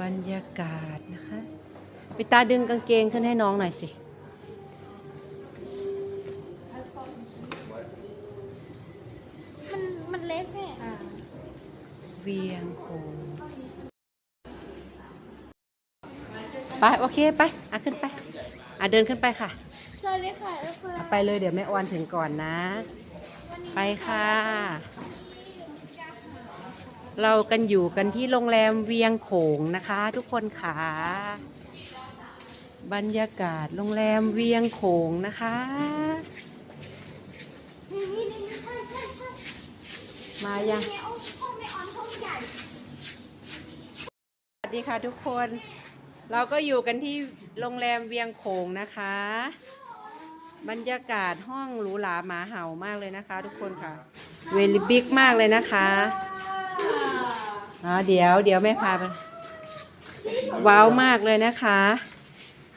บรรยากาศนะคะไปตาดึงกางเกงขึ้นให้น้องหน่อยสิ มันมันเล็กแม่เวียงโคงไป โอเค ไป อะ ขึ้นไป อะ เดินขึ้นไปค่ะ สวัสดีค่ะทุกคนอะไปเลยเดี๋ยวแม่ออนถึงก่อนนะ ไปค่ะ เรากันอยู่กันที่โรงแรมเวียงโขงนะคะ ทุกคนค่ะบรรยากาศโรงแรมเวียงโขงนะคะ มายังแม่เอางสวัสดีค่ะทุกคน เราก็อยู่กันที่โรงแรมเวียงโขงนะคะ บรรยากาศห้องหรูหราหมาเห่ามากเลยนะคะ ทุกคนค่ะ เวลิบิ๊กมากเลยนะคะ อ๋อเดี๋ยวเดี๋ยวแม่พาไปว้าวมากเลยนะคะ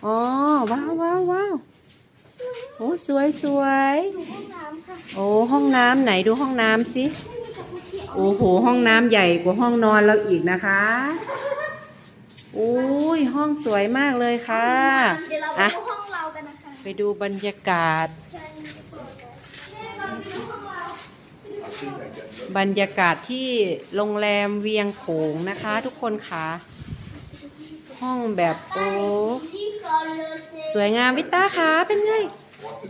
อ๋อว้าวว้าวว้าวโอ้สวยสวยดูห้องน้ำค่ะโอ้ห้องน้ำไหนดูห้องน้ำสิไม่มีจักรุที่โอ้โหห้องน้ำใหญ่กว่าห้องนอนเราอีกนะคะโอ้ยห้องสวยมากเลยค่ะเดี๋ยวเราไปอะดูห้องเรากันนะคะไปดูบรรยากาศ ใช่แม่เราไปดูห้องเรา บรรยากาศที่โรงแรมเวียงโขงนะคะ ทุกคนค่ะ ห้องแบบโอ้ที่ก่อนเลยสวยงามวิต้าค่ะเป็นไง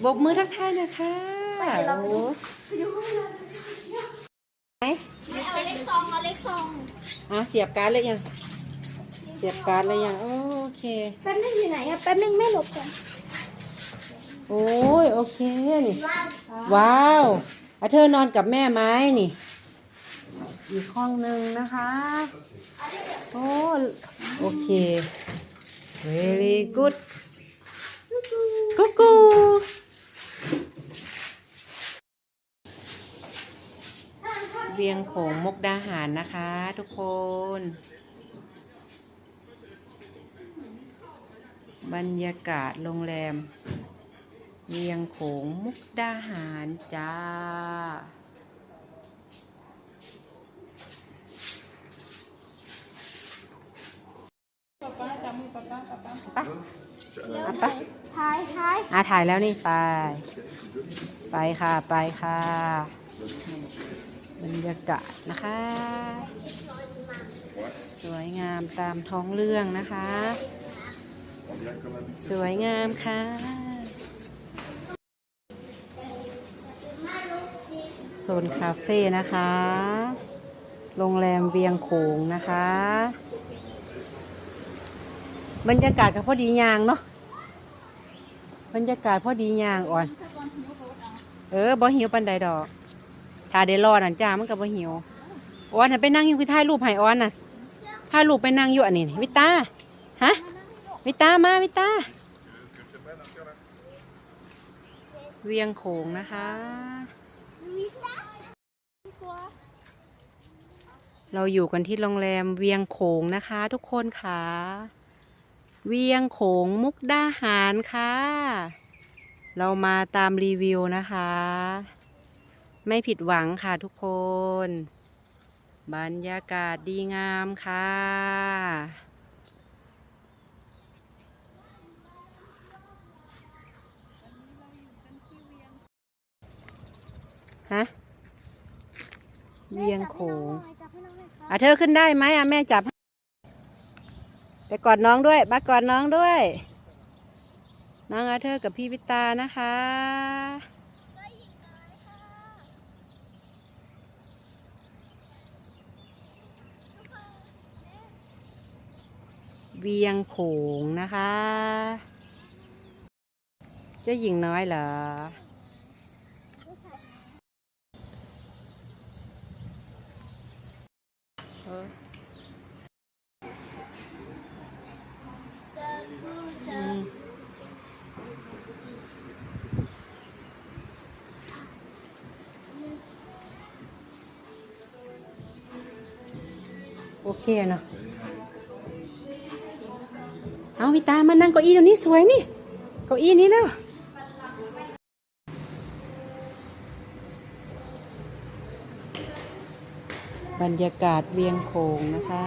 บกมือทักทายหนะคะไปเดี๋ยวเราไปโอ้ดูไปดูห้องเราไหนไม่เอาเล็กซองเอาเล็กซองอะเสียบการ์ดเลยยัง เสียบการ์ดเลยยัง โอเค แป๊บนึงอยู่ไหนอะแป๊บนึงไม่หลบก่อนโอ้ย โอเค นี่ ว้าว อะเธอนอนกับแม่ไหมนี่ อีกห้องหนึ่งนะคะ โอ้โอเค very good กุ๊กกูเวียงโขงมุกดาหารนะคะทุกคน บรรยากาศโรงแรม เวียงโขงมุกดาหารจ้า ไปเอะหไปน่อยท้ายท้ายอะถ่ายแล้วนี่ไป ไปค่ะไปค่ะ บรรยากาศนะคะ สวยงามตามท้องเรื่องนะคะ สวยงามค่ะ โซนคาเฟ่นะคะ โรงแรมเวียงโขงนะคะ บรรยากาศก็พอดียางเนาะ บรรยากาศพอดียางอ่อน เออบ่หิวปันใดดอก ถ้าได้รอนั่นจ้ามันก็บ่หิวอ่อนน่ะไปนั่งอยู่คือถ่ายรูปให้อ่อนน่ะถ่ายรูปไปนั่งอยู่อันนี้นี่วิตา ฮะ วิตามาวิตาเวียงโขงนะคะ เราอยู่กันที่โรงแรมเวียงโขงนะคะทุกคนค่ะ เวียงโขงมุกดาหารค่ะ เรามาตามรีวิวนะคะ ไม่ผิดหวังค่ะทุกคน บรรยากาศดีงามค่ะ ฮะเวียงโขงจับให้น้องหน่อยครับอะเธอขึ้นได้ไหมอะแม่จับให้ไปกอดน้องด้วยบักกอดน้องด้วย น้องอาเธอร์กับพี่วิตานะคะเวียงโขงนะคะ เจ้าหญิงน้อยเหรอเอ เคเนาะเอาวิตามานั่งเก้าอี้ตรงนี้สวยนี่เก้าอี้นี้แล้วบรรยากาศเวียงโขงนะคะ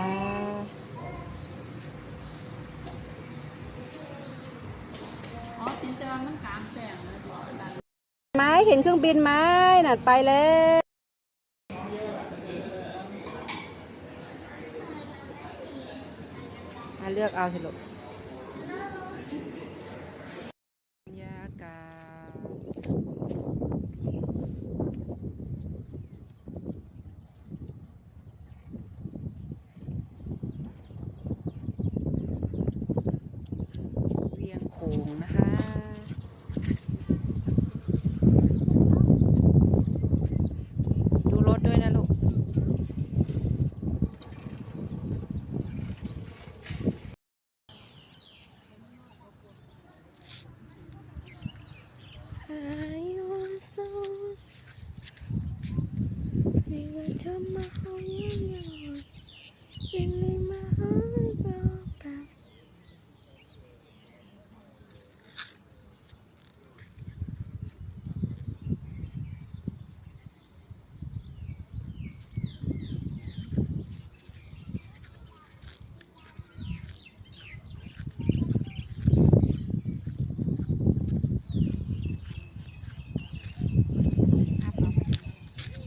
ไม้เห็นเครื่องบินไหมน่ะไปแล้ว เลือกเอาสิลูกบรรยากาศเวียงโขงนะคะ ดูรถด้วยนะลูก I want so They will turn my whole universe Feeling my heart go back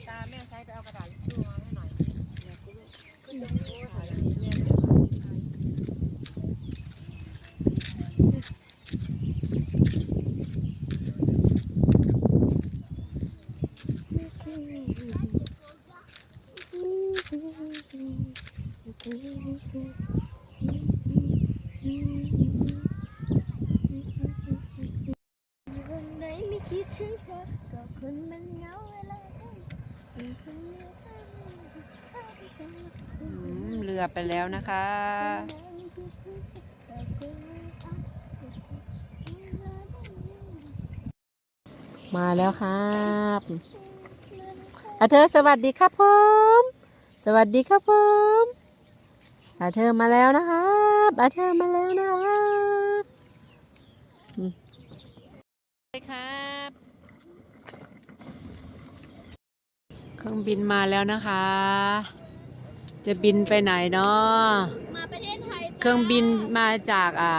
ตาแม่ใช้ไปเอากระดาษทิชชู่มาให้หน่อยขึ้นตรงนี้ถ่ายแม่เดี๋ยว วันไหนไม่คิดถึงเธอก็คนมันเหงาเวลาเธอเป็นคนเดียวเท่านั้นเท่าที่เป็นอืมเรือไปแล้วนะคะ มาแล้วครับอาเธอสวัสดีครับผม สวัสดีครับผม อาเธอมาแล้วนะครับอาเธอมาแล้วนะครับอืมไปครับเครื่องบินมาแล้วนะคะ จะบินไปไหนเนาะมาประเทศไทยเครื่องบินมาจากอ่า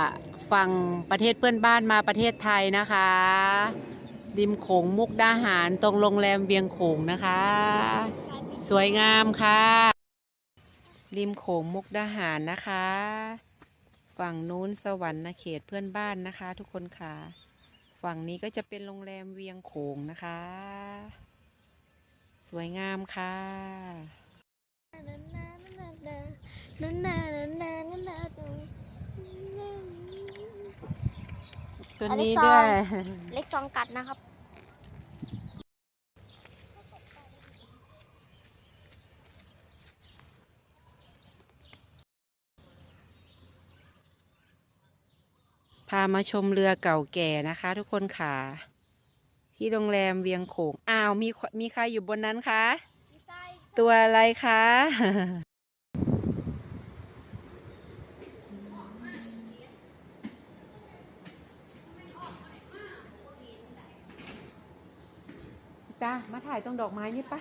ฝั่งประเทศเพื่อนบ้านมาประเทศไทยนะคะริมโขงมุกดาหารตรงโรงแรมเวียงโขงนะคะ สวยงามค่ะ ริมโขงมุกดาหารนะคะ ฝั่งนู้นสวรรค์เขตเพื่อนบ้านนะคะ ทุกคนค่ะ ฝั่งนี้ก็จะเป็นโรงแรมเวียงโขงนะคะ สวยงามค่ะตัวนี้ด้วย เล็กซองกัดนะครับ พามาชมเรือเก่าแก่นะคะ ทุกคนค่ะ ที่โรงแรมเวียงโขงอ้าวมีมีใครอยู่บนนั้นคะตัวอะไรคะตามาถ่ายตรงดอกไม้นี่ปะ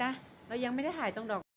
ตาเรายังไม่ได้ถ่ายตรงดอก